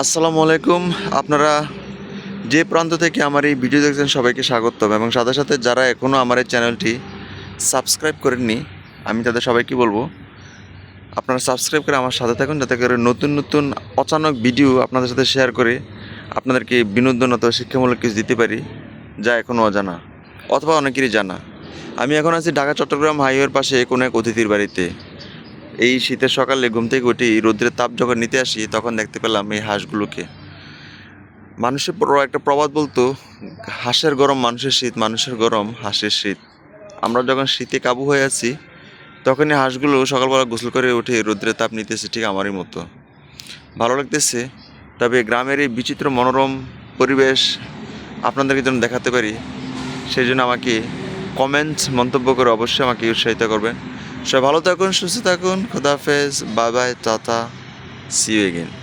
আসসালামু আলাইকুম। আপনারা যে প্রান্ত থেকে আমার এই ভিডিও দেখছেন সবাইকে স্বাগতম এবং সাথে সাথে যারা এখনও আমার এই চ্যানেলটি সাবস্ক্রাইব করেননি, আমি তাদের সবাইকে বলব, আপনারা সাবস্ক্রাইব করে আমার সাথে থাকুন যাতে করে নতুন নতুন অচানক ভিডিও আপনাদের সাথে শেয়ার করে আপনাদেরকে বিনোদন অথবা শিক্ষামূলক কিছু দিতে পারি যা এখনও অজানা অথবা অনেকেরই জানা। আমি এখন আছি ঢাকা, চট্টগ্রাম হাইওয়ের পাশে কোনো এক অতিথির বাড়িতে। এই শীতের সকালে ঘুম থেকে উঠি রোদ্রের তাপ যখন নিতে আসি, তখন দেখতে পেলাম এই হাঁসগুলোকে। মানুষের একটা প্রবাদ বলতো, হাঁসের গরম মানুষের শীত, মানুষের গরম হাঁসের শীত। আমরা যখন শীতে কাবু হয়ে আছি, তখনই হাঁসগুলো সকালবেলা গোসল করে উঠে রোদ্রের তাপ নিতেছে ঠিক আমারই মতো। ভালো লাগতেছে, তবে গ্রামের এই বিচিত্র মনোরম পরিবেশ আপনাদেরকে যেন দেখাতে পারি, সেই জন্য আমাকে কমেন্টস মন্তব্য করে অবশ্যই আমাকে উৎসাহিত করবেন। সবাই ভালো থাকুন সুস্থ থাকুন খুদাফেজ bye bye tata see you again